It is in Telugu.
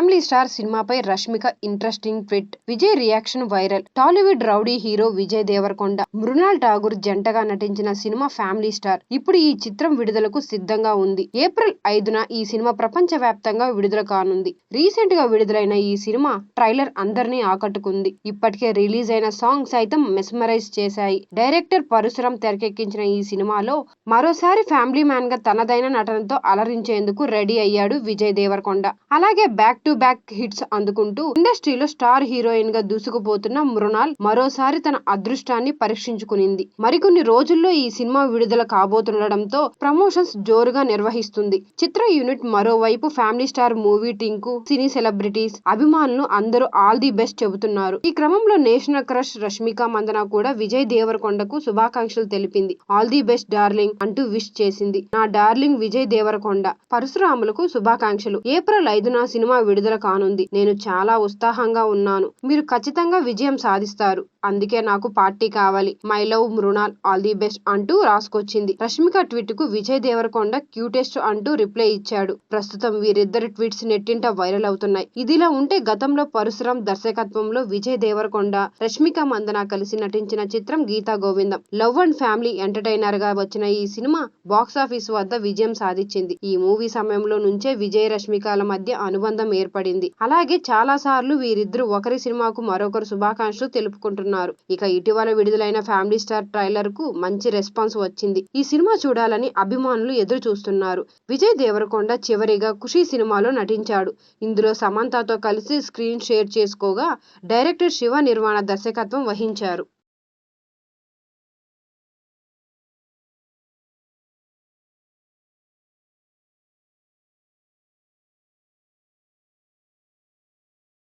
స్టార్ సినిమాపై Rashmika interesting tweet. Vijay reaction viral. Tollywood rowdy hero Vijay Deverakonda Mrunal Thakur జంటగా నటించిన సినిమా ఫ్యామిలీ స్టార్. ఇప్పుడు ఈ చిత్రం విడుదలకు సిద్ధంగా ఉంది. ఏప్రిల్ ఐదున ఈ సినిమా ప్రపంచ వ్యాప్తంగా విడుదల కానుంది. రీసెంట్గా విడుదలైన ఈ సినిమా ట్రైలర్ అందరినీ ఆకట్టుకుంది. ఇప్పటికే రిలీజ్ అయిన సాంగ్ సైతం మెస్మరైజ్ చేశాయి. డైరెక్టర్ పరశురం తెరకెక్కించిన ఈ సినిమాలో మరోసారి ఫ్యామిలీ మ్యాన్గా తనదైన నటనతో అలరించేందుకు రెడీ అయ్యాడు విజయ్ దేవరకొండ. అలాగే బ్యాక్ టు బ్యాక్ హిట్స్ అందుకుంటూ ఇండస్ట్రీలో స్టార్ హీరోయిన్గా దూసుకుపోతున్న మృణాల్ మరోసారి తన అదృష్టాన్ని పరీక్షించుకునింది. మరికొన్ని రోజుల్లో ఈ సినిమా విడుదల కాబోతుండటంతో ప్రమోషన్స్ జోరుగా నిర్వహిస్తుంది. చిత్ర యూనిట్ మరోవైపు ఫ్యామిలీ స్టార్ మూవీ టింకు సినీ సెలబ్రిటీస్ అభిమానులు అందరూ ఆల్ ది బెస్ట్ చెబుతున్నారు. ఈ క్రమంలో నేషనల్ క్రష్ రష్మిక మందన కూడా విజయ్ దేవరకొండకు శుభాకాంక్షలు తెలిపింది. ఆల్ ది బెస్ట్ డార్లింగ్ అంటూ విష్ చేసింది. నా డార్లింగ్ విజయ్ దేవరకొండ పరశురాములకు శుభాకాంక్షలు. ఏప్రిల్ ఐదున సినిమా విడుదల కానుంది. నేను చాలా ఉత్సాహంగా ఉన్నాను. మీరు ఖచ్చితంగా విజయం సాధిస్తారు. అందుకే నాకు పార్టీ కావాలి. My love Mrinal all the best అంటూ రాసుకొచ్చింది. రష్మిక ట్వీట్కు విజయ్ దేవరకొండ క్యూటెస్ట్ అంటూ రిప్లై ఇచ్చాడు. ప్రస్తుతం వీరిద్దరి ట్వీట్స్ నెట్టింట వైరల్ అవుతున్నాయి. ఇదిలా ఉంటే గతంలో పరశురాం దర్శకత్వంలో విజయ్ దేవరకొండ రష్మిక మందన కలిసి నటించిన చిత్రం Geetha Govindam. Love and family ఎంటర్టైనర్గా వచ్చిన ఈ సినిమా బాక్స్ ఆఫీస్ వద్ద విజయం సాధించింది. ఈ మూవీ సమయంలో నుంచే విజయ్ రష్మికల మధ్య అనుబంధం ఏర్పడింది. అలాగే చాలా సార్లు వీరిద్దరు ఒకరి సినిమాకు మరొకరు శుభాకాంక్షలు తెలుపుకుంటున్నారు. ఇక ఇటీవల విడుదలైన ఫ్యామిలీ స్టార్ ట్రైలర్కు మంచి రెస్పాన్స్ వచ్చింది. ఈ సినిమా చూడాలని అభిమానులు ఎదురు చూస్తున్నారు విజయ్ దేవరకొండ చివరిగా ఖుషి సినిమాలో నటించాడు. ఇందులో సమంతతో కలిసి స్క్రీన్ షేర్ చేసుకోగా డైరెక్టర్ శివ నిర్మాణ దర్శకత్వం వహించారు.